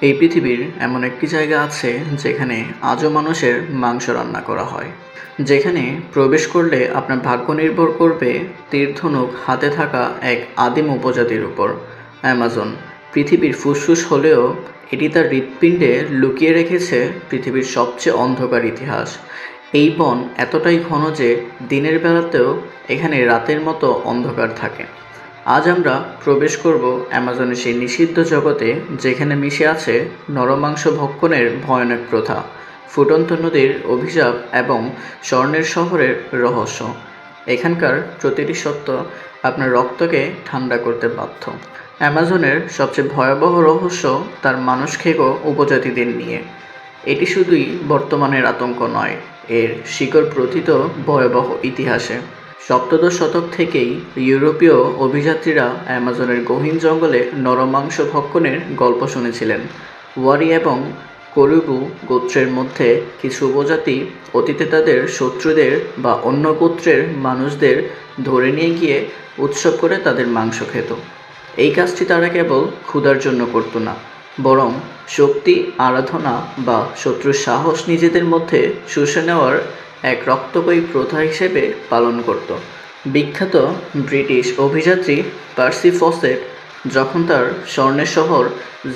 এই পৃথিবীর এমন একটি জায়গা আছে যেখানে আজও মানুষের মাংস রান্না করা হয়। যেখানে প্রবেশ করলে আপনার ভাগ্য নির্ভর করবে তীর্থনুক হাতে থাকা এক আদিম উপজাতির উপর। অ্যামাজন পৃথিবীর ফুসফুস হলেও এটি তার হৃৎপিণ্ডে লুকিয়ে রেখেছে পৃথিবীর সবচেয়ে অন্ধকার ইতিহাস। এই বন এতটাই ঘন যে দিনের বেলাতেও এখানে রাতের মতো অন্ধকার থাকে। আজ আমরা প্রবেশ করব অ্যামাজনের সেই নিষিদ্ধ জগতে, যেখানে মিশে আছে নরমাংস ভক্ষণের ভয়ানক প্রথা, ফুটন্ত নদীর অভিশাপ এবং স্বর্ণের শহরের রহস্য। এখানকার প্রতিটি সত্য আপনার রক্তকে ঠান্ডা করতে বাধ্য। অ্যামাজনের সবচেয়ে ভয়াবহ রহস্য তার মানুষ খেকো উপজাতিদের নিয়ে। এটি শুধুই বর্তমানের আতঙ্ক নয়, এর শিকড় প্রথিত ভয়াবহ ইতিহাসে। সপ্তদশ শতক থেকেই ইউরোপীয় অভিযাত্রীরা অ্যামাজনের গহীন জঙ্গলে নরমাংস ভক্ষণের গল্প শুনেছিলেন। ওয়ারি এবং করুবু গোত্রের মধ্যে কিছু উপজাতি অতীতে তাদের শত্রুদের বা অন্য গোত্রের মানুষদের ধরে নিয়ে গিয়ে উৎসব করে তাদের মাংস খেত। এই কাজটি তারা কেবল ক্ষুধার জন্য করতো না, বরং শক্তি, আরাধনা বা শত্রুর সাহস নিজেদের মধ্যে শুষে নেওয়ার এক রক্তকয়ী প্রথা হিসেবে পালন করত। বিখ্যাত ব্রিটিশ অভিযাত্রী পার্সি ফসেট যখন তার স্বর্ণের শহর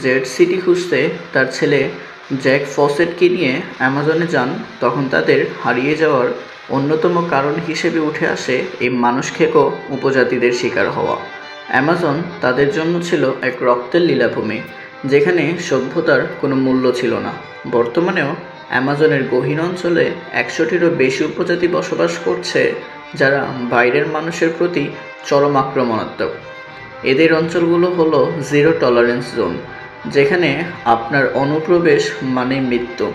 জেড সিটি খুঁজতে তার ছেলে জ্যাক ফসেটকে নিয়ে অ্যামাজনে যান, তখন তাদের হারিয়ে যাওয়ার অন্যতম কারণ হিসেবে উঠে আসে এই মানুষ খেকো উপজাতিদের শিকার হওয়া। অ্যামাজন তাদের জন্য ছিল এক রক্তের লীলাভূমি, যেখানে সভ্যতার কোনো মূল্য ছিল না। বর্তমানেও অ্যামাজনের গহীন অঞ্চলে একশোটিরও বেশি উপজাতি বসবাস করছে, যারা বাইরের মানুষের প্রতি চরম আক্রমণাত্মক। এদের অঞ্চলগুলো হলো জিরো টলারেন্স জোন, যেখানে আপনার অনুপ্রবেশ মানে মৃত্যু।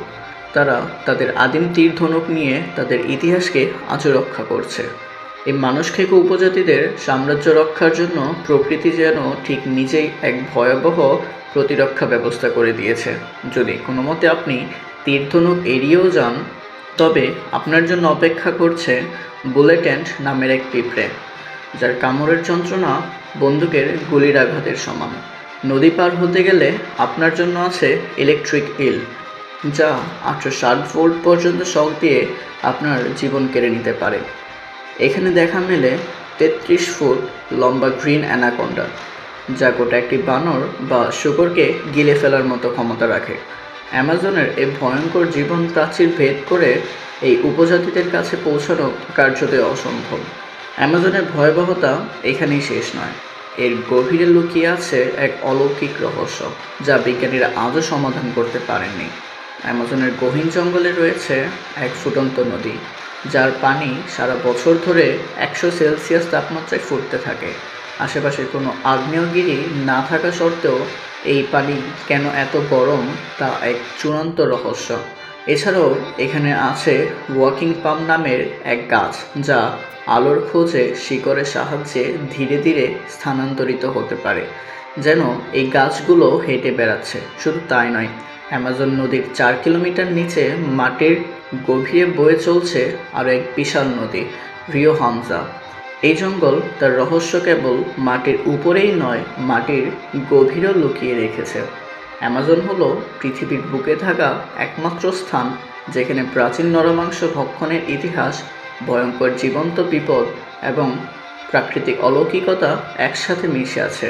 তারা তাদের আদিম তীর ধনুক নিয়ে তাদের ইতিহাসকে আজও রক্ষা করছে। এই মানুষ খেকো উপজাতিদের সাম্রাজ্য রক্ষার জন্য প্রকৃতি যেন ঠিক নিজেই এক ভয়াবহ প্রতিরক্ষা ব্যবস্থা করে দিয়েছে। যদি কোনো মতে আপনি তীর্ধনুক এড়িয়েও যান, তবে আপনার জন্য অপেক্ষা করছে বুলেটেন্ট নামের এক পিঁপড়ে, যার কামড়ের যন্ত্রণা বন্দুকের গুলির আঘাতের সমান। নদী পার হতে গেলে আপনার জন্য আছে ইলেকট্রিক ইল যা আটশো ষাট ভোল্ট পর্যন্ত শক দিয়ে আপনার জীবন কেড়ে নিতে পারে। এখানে দেখা মেলে তেত্রিশ ফুট লম্বা গ্রিন অ্যানাকোন্ডা, যা গোটা একটি বানর বা শুকরকে গিলে ফেলার মতো ক্ষমতা রাখে। অ্যামাজনের এই ভয়ঙ্কর জীবন প্রাচীর ভেদ করে এই উপজাতিদের কাছে পৌঁছানো কার্যত অসম্ভব। অ্যামাজনের ভয়াবহতা এখানেই শেষ নয়। এর গভীরে লুকিয়ে আছে এক অলৌকিক রহস্য, যা বিজ্ঞানীরা আজও সমাধান করতে পারেননি। অ্যামাজনের গহীন জঙ্গলে রয়েছে এক ফুটন্ত নদী, যার পানি সারা বছর ধরে একশো সেলসিয়াস তাপমাত্রায় ফুটতে থাকে। আশেপাশে কোনো আগ্নেয়গিরি না থাকা সত্ত্বেও এই পানি কেন এত গরম তা এক চূড়ান্ত রহস্য। এছাড়াও এখানে আছে ওয়াকিং পাম নামের এক গাছ যা আলোর খোঁজে শিকড়ের সাহায্যে ধীরে ধীরে স্থানান্তরিত হতে পারে, যেন এই গাছগুলো হেঁটে বেড়াচ্ছে। শুধু তাই নয়, অ্যামাজন নদীর চার কিলোমিটার নিচে মাটির গভীরে বয়ে চলছে আরও এক বিশাল নদী, রিও হামজা। এই জঙ্গল তার রহস্য কেবল মাটির উপরেই নয়, মাটির গভীরও লুকিয়ে রেখেছে। অ্যামাজন হলো পৃথিবীর বুকে থাকা একমাত্র স্থান যেখানে প্রাচীন নরমাংস ভক্ষণের ইতিহাস, ভয়ঙ্কর জীবন্ত বিপদ এবং প্রাকৃতিক অলৌকিকতা একসাথে মিশে আছে।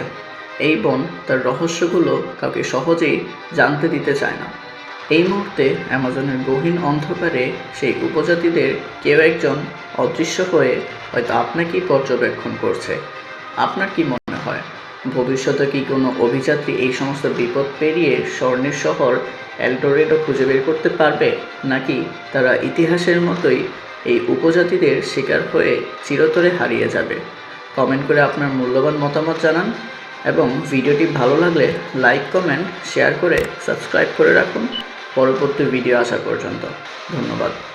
এই বন তার রহস্যগুলো কাউকে সহজেই জানতে দিতে চায় না। এই মুহূর্তে অ্যামাজনের গহীন অন্ধকারে সেই উপজাতিদের কেউ একজন অদৃশ্য হয়ে হয়তো আপনাকেই পর্যবেক্ষণ করছে। আপনার কি মনে হয়? ভবিষ্যতে কি কোনো অভিযাত্রী এই সমস্ত বিপদ পেরিয়ে স্বর্ণের শহর এলডোরেডো খুঁজে বের করতে পারবে? নাকি তারা ইতিহাসের মতোই এই উপজাতিদের শিকার হয়ে চিরতরে হারিয়ে যাবে? কমেন্ট করে আপনার মূল্যবান মতামত জানান এবং ভিডিওটি ভালো লাগলে লাইক, কমেন্ট, শেয়ার করে সাবস্ক্রাইব করে রাখুন। পরবর্তী ভিডিও আসা পর্যন্ত। ধন্যবাদ।